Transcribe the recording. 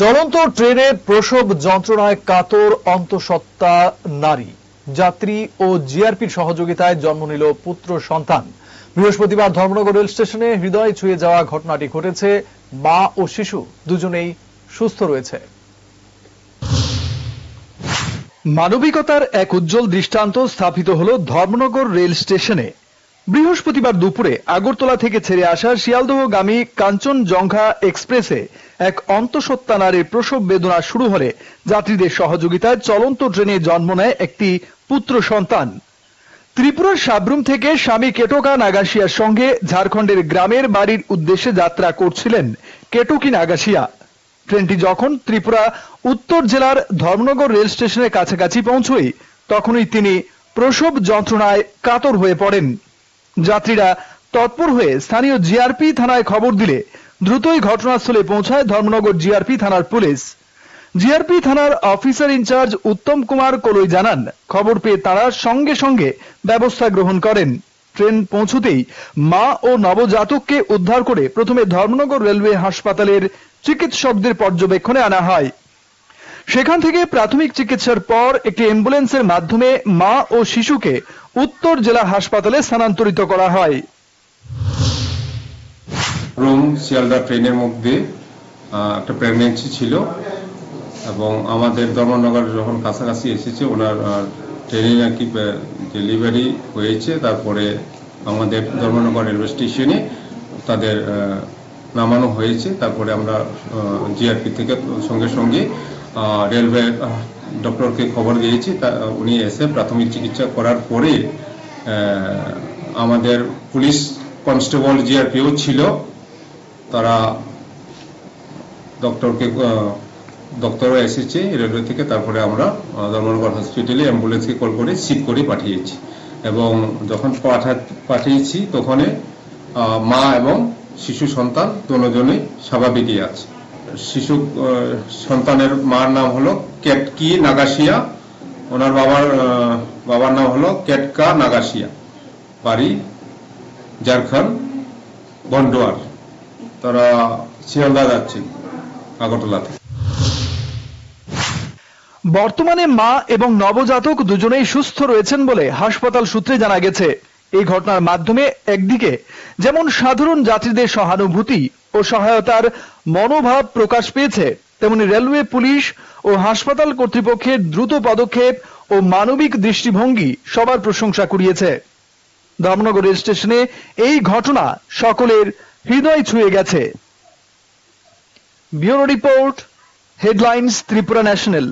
চলন্ত ট্রেনে প্রসব যন্ত্রণায় কাতর অন্তঃসত্ত্বা নারী। যাত্রী ও জিআরপির সহযোগিতায় জন্ম নিল পুত্র সন্তান। বৃহস্পতিবার ধর্মনগর রেল স্টেশনে হৃদয় ছুঁয়ে যাওয়া ঘটনাটি ঘটেছে। মা ও শিশু দুজনেই সুস্থ রয়েছে। মানবিকতার এক উজ্জ্বল দৃষ্টান্ত স্থাপিত হল ধর্মনগর রেল স্টেশনে। বৃহস্পতিবার দুপুরে আগরতলা থেকে ছেড়ে আসা শিয়ালদহগামী কাঞ্চনজঙ্ঘা এক্সপ্রেসে এক অন্তঃসত্ত্বা নারীর প্রসব বেদনা শুরু হলে যাত্রীদের সহযোগিতায় চলন্ত ট্রেনে জন্ম নেয় একটি পুত্র সন্তান। ত্রিপুরার সাবরুম থেকে স্বামী কেটোকা নাগাশিয়ার সঙ্গে ঝাড়খণ্ডের গ্রামের বাড়ির উদ্দেশ্যে যাত্রা করছিলেন কেটোকি নাগাশিয়া। ট্রেনটি যখন ত্রিপুরা উত্তর জেলার ধর্মনগর রেল স্টেশনের কাছাকাছি পৌঁছয়, তখনই তিনি প্রসব যন্ত্রণায় কাতর হয়ে পড়েন। যাত্রীরা তৎপর হয়ে স্থানীয় জিআরপি থানায় খবর দিলে দ্রুতই ঘটনাস্থলে পৌঁছায় ধর্মনগর জিআরপি থানার পুলিশ। জিআরপি থানার officer in charge Uttam Kumar কলই জানান, খবর পেয়ে তারা সঙ্গে সঙ্গে ব্যবস্থা গ্রহণ করেন। ট্রেন পৌঁছতেই মা ও নবজাতককে উদ্ধার করে প্রথমে ধর্মনগর রেলওয়ে হাসপাতালের চিকিৎসকদের পর্যবেক্ষণে আনা হয়। সেখান থেকে প্রাথমিক চিকিৎসার পর একটি অ্যাম্বুলেন্সের মাধ্যমে মা ও শিশুকে উত্তর জেলা হাসপাতালে স্থানান্তরিত করা হয়। রুম, শিয়ালদা ট্রেনের মধ্যে একটা প্রেগনেন্সি ছিল এবং আমাদের ধর্মনগর যখন কাছাকাছি এসেছে, ওনার ট্রেনে নাকি ডেলিভারি হয়েছে। তারপরে আমাদের ধর্মনগর রেলওয়ে স্টেশনে তাদের নামানো হয়েছে। তারপরে আমরা জিআরপি থেকে সঙ্গে সঙ্গে রেলওয়ে ডক্টরকে খবর দিয়েছি। তা, উনি এসে প্রাথমিক চিকিৎসা করার পরে আমাদের পুলিশ কনস্টেবল জিআরপিও ছিল। তারা ডক্টরকে ডক্টরও এসেছে রেলওয়ে থেকে। তারপরে আমরা ধর্মনগর হসপিটালে অ্যাম্বুলেন্সকে কল করে সিট করে পাঠিয়েছি। এবং যখন পাঠা, পাঠিয়েছি, তখন মা এবং শিশু সন্তান দুজনেই স্বাভাবিকই আছে। শিশু সন্তানের মার নাম হলো কেটকি নাগাশিয়া। ওনার বাবার বাবার নাম হলো কেটকা নাগাশিয়া। বাড়ি ঝাড়খণ্ড, বন্ডোয়ার। তারা শিয়ালদা যাচ্ছেন আগরতলা থেকে। বর্তমানে মা এবং নবজাতক দুজনেই সুস্থ রয়েছেন বলে হাসপাতাল সূত্রে জানা গেছে। এই ঘটনার মাধ্যমে একদিকে যেমন সাধারণ যাত্রীদের সহানুভূতি ও সহায়তার মনোভাব প্রকাশ পেয়েছে। তেমনি রেলওয়ে, পুলিশ ও হাসপাতাল কর্তৃপক্ষের দ্রুত পদক্ষেপ ও মানবিক দৃষ্টিভঙ্গি সবার প্রশংসা কুড়িয়েছে। ধর্মনগর রেল স্টেশনে এই ঘটনা সকলের হৃদয় ছুঁয়ে গেছে। Bureau report, headlines, Tripura national.